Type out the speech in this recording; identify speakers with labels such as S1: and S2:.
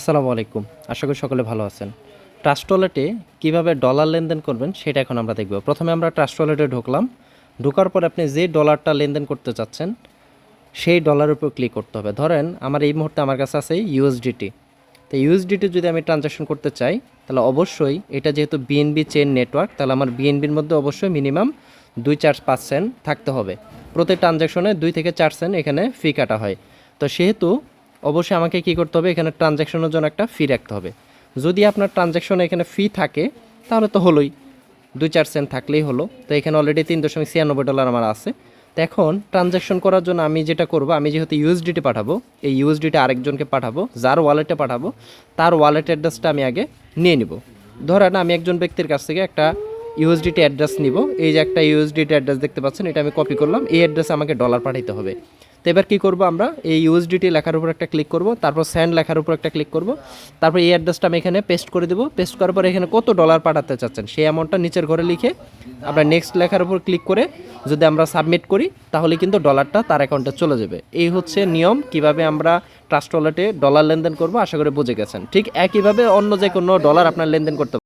S1: আসসালামু আলাইকুম। আশা করি সকলে ভালো আছেন। ট্রাস্ট ওয়ালেটে কীভাবে ডলার লেনদেন করবেন সেটা এখন আমরা দেখব। প্রথমে আমরা ট্রাস্ট ওয়ালেটে ঢুকলাম। ঢোকার পর আপনি যে ডলারটা লেনদেন করতে চাচ্ছেন, সেই ডলারের উপর ক্লিক করতে হবে। ধরেন আমার এই মুহূর্তে আমার কাছে আছে ইউএসডিটি। তো ইউএসডিটি যদি আমি ট্রানজাকশন করতে চাই, তাহলে অবশ্যই এটা যেহেতু বিএনবি চেন নেটওয়ার্ক, তাহলে আমার বিএনবির মধ্যে অবশ্যই মিনিমাম দুই চার পাঁচ সেন্ট থাকতে হবে। প্রতি ট্রানজাকশনে দুই থেকে চার সেন্ট এখানে ফি কাটা হয়। তো সেহেতু অবশ্যই আমাকে কী করতে হবে? এখানে ট্রানজ্যাকশনের জন্য একটা ফি রাখতে হবে। যদি আপনার ট্রানজ্যাকশনে এখানে ফি থাকে, তাহলে তো হলোই। দুই চার সেন্ট থাকলেই হলো। তো এখানে অলরেডি তিন দশমিক ছিয়ানব্বই ডলার আমার আছে। তো এখন ট্রানজ্যাকশন করার জন্য আমি যেটা করব, আমি যেহেতু ইউএসডিটি পাঠাবো, এই ইউএসডিটি আরেকজনকে পাঠাবো, যার ওয়ালেটে পাঠাবো, তার ওয়ালেট অ্যাড্রেসটা আমি আগে নিয়ে নিব। ধরেন আমি একজন ব্যক্তির কাছ থেকে একটা ইউএসডিটি অ্যাড্রেস নিব। এই যে একটা ইউএসডিটি অ্যাড্রেস দেখতে পাচ্ছেন, এটা আমি কপি করলাম। এই অ্যাড্রেসে আমাকে ডলার পাঠাতে হবে। তো এবার কী করব আমরা? এই ইউএসডিটি লেখার উপর একটা ক্লিক করব, তারপর স্যান্ড লেখার উপর একটা ক্লিক করব, তারপর এই অ্যাড্রেসটা আমি এখানে পেস্ট করে দেবো। পেস্ট করার পর এখানে কত ডলার পাঠাতে চাচ্ছেন? সেই অ্যামাউন্টটা নিচের ঘরে লিখে আমরা নেক্সট লেখার উপর ক্লিক করে যদি আমরা সাবমিট করি, তাহলে কিন্তু ডলারটা তার অ্যাকাউন্টে চলে যাবে। এই হচ্ছে নিয়ম, কীভাবে আমরা ট্রাস্ট ওয়ালেটে ডলার লেনদেন করব, আশা করে বুঝে গেছেন। ঠিক একইভাবে অন্য যে কোনো ডলার আপনার লেনদেন করতে